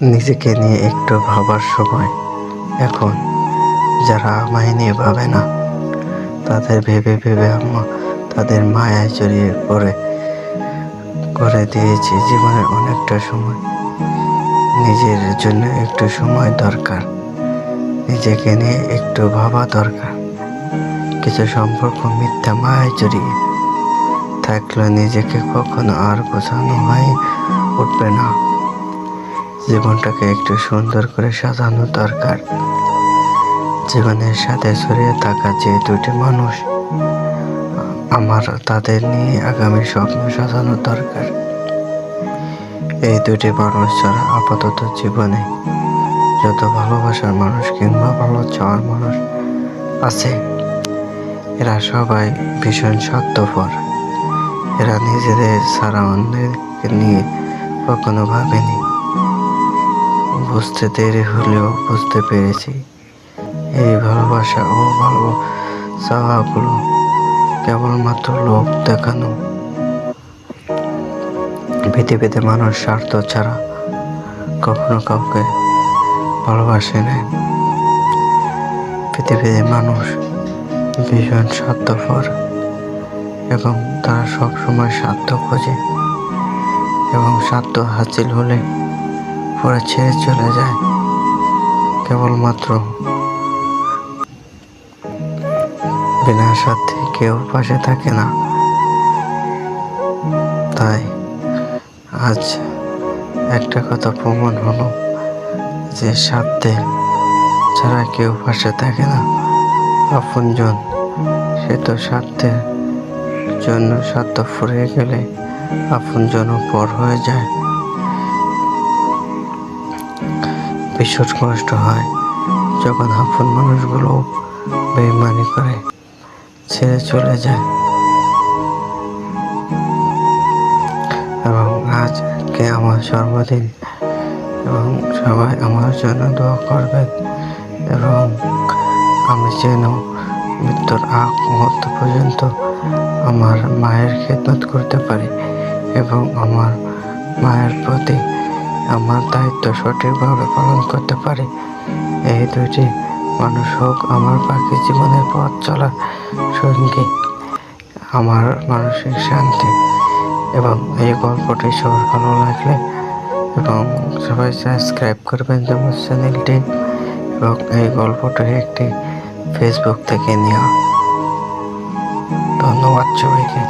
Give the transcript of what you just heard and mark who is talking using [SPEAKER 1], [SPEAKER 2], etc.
[SPEAKER 1] নিজেকে নিয়ে একটু ভাবার সময়। এখন যারা আমায় নিয়ে ভাবে না, তাদের ভেবে ভেবে আম্মা তাদের মায়ায় জড়িয়ে পড়ে, করে দিয়েছি জীবনের অনেকটা সময়। নিজের জন্য একটু সময় দরকার, নিজেকে নিয়ে একটু ভাবা দরকার। কিছু সম্পর্ক মিথ্যা মায়ায় জড়িয়ে থাকলে নিজেকে কখনো আর বোঝানো হয়ে উঠবে না। জীবনটাকে একটু সুন্দর করে সাজানো দরকার। জীবনের সাথে ছড়িয়ে থাকা যে দুটি মানুষ, আমার তাদের নিয়ে আগামী স্বপ্ন সাজানো দরকার। এই দুটি মানুষ ছাড়া আপাতত জীবনে যত ভালোবাসার মানুষ কিংবা ভালো চাওয়ার মানুষ আছে, এরা সবাই ভীষণ স্বার্থপর। এরা নিজেদের ছাড়া অন্যকে নিয়ে কখনো ভাবেনি। বুঝতে দেরি হলেও বুঝতে পেরেছি। এই ভালোবাসা ও ভালো চাওয়াগুলো কেবলমাত্র লোভ দেখানো। পৃথিবীতে মানুষ স্বার্থ ছাড়া কখনো কাউকে ভালোবাসে নেয় পৃথিবীতে মানুষ ভীষণ স্বার্থপর এবং তারা সবসময় স্বার্থ খোঁজে এবং স্বার্থ হাসিল হলে পরে ছেড়ে চলে যায়। কেবলমাত্র বিনা স্বার্থে কেউ পাশে থাকে না। তাই আজ একটা কথা প্রমাণ হলো যে স্বার্থে ছাড়া কেউ পাশে থাকে না। আপনজন, সে তো স্বার্থের জন্য স্বার্থ ফুরিয়ে গেলে আপনজনও পর হয়ে যায়। ভীষণ কষ্ট হয়। যখন আপন মানুষগুলো বেইমানি করে, ছেড়ে চলে যায়। এবং আজকে আমার জন্মদিন, এবং সবাই আমার জন্য দোয়া করবেন। এবং আমি যেন মৃত্যুর আগ মুহূর্ত পর্যন্ত আমার মায়ের খেদমত করতে পারি, এবং আমার মায়ের প্রতি আমার দায়িত্ব সঠিকভাবে পালন করতে পারি। এই দুইটি মানুষ হোক আমার বাকি জীবনের পথ চলার সঙ্গী, আমার মানসিক শান্তি এবং এই গল্পটি সবার ভালো লাগলে এবং সবাই সাবস্ক্রাইব করবেন যেমন চ্যানেলটি এবং এই গল্পটি একটি ফেসবুক থেকে নেওয়া। ধন্যবাদ সবাইকে।